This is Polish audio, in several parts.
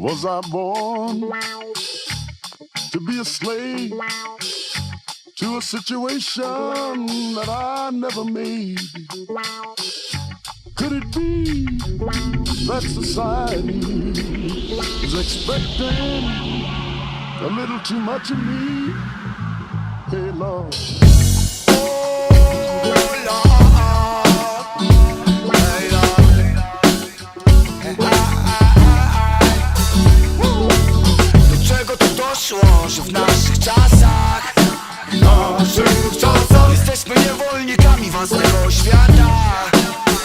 Was I born to be a slave to a situation that I never made? Could it be that society is expecting a little too much of me? Hey, Lord. Że w naszych czasach. Naszych czasach. Jesteśmy niewolnikami własnego świata.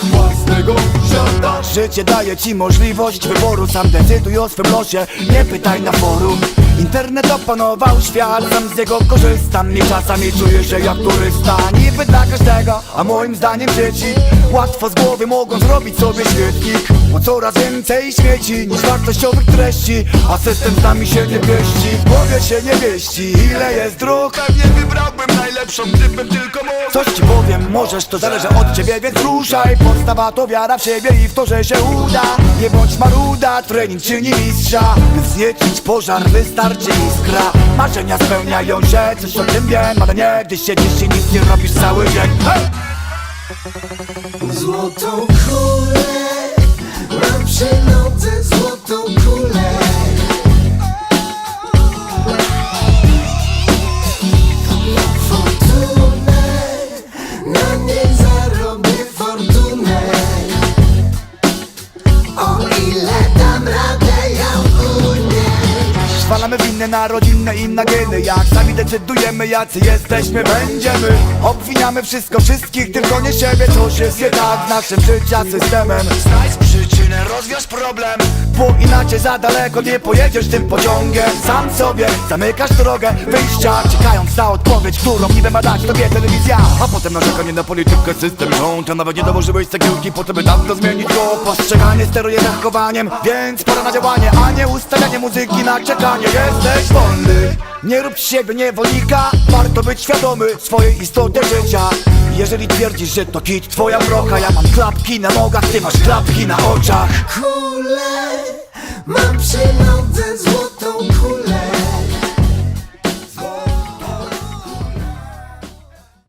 Własnego świata. Życie daje ci możliwość wyboru. Sam decyduj o swym losie, nie pytaj na forum. Internet opanował świat, sam z niego korzystam I czasami czuję się jak turysta A moim zdaniem dzieci Łatwo z głowy mogą zrobić sobie świetnik Bo coraz więcej śmieci niż wartościowych treści A system z nami się nie pieści W głowie się nie mieści, ile jest dróg. Pewnie wybrałbym najlepszą, gdybym tylko mógł. Coś ci powiem, możesz, to zależy od ciebie, więc ruszaj. Podstawa to wiara w siebie i w to, że się uda. Nie bądź maruda, trening czyni mistrza By wzniecić pożar, wystarczy iskra Marzenia spełniają się, coś o tym wiem Ale nie, gdy siedzisz i nic nie robisz cały dzień Hej! Złotą kulę Zwalamy winne na rodzinne i na geny Jak sami decydujemy jacy jesteśmy, będziemy. Obwiniamy wszystko, wszystkich, tylko nie siebie. Coś jest nie tak z naszym życia systemem. Znajdź przyczynę, rozwiąż problem Inaczej za daleko nie pojedziesz tym pociągiem. Sam sobie zamykasz drogę wyjścia Czekając na odpowiedź, którą niby ma dać tobie telewizja. A potem narzekanie na politykę, system rząd nawet nie dołożyłeś cegiełki po to by zmienić go Postrzeganie steruje zachowaniem Więc pora na działanie, a nie ustawianie muzyki na czekanie. Jesteś wolny, nie rób siebie niewolnika. Warto być świadomy swojej istoty życia. Jeżeli twierdzisz, że to kit, twoja brocha. Ja mam klapki na nogach, ty masz klapki na oczach Mam przy złotą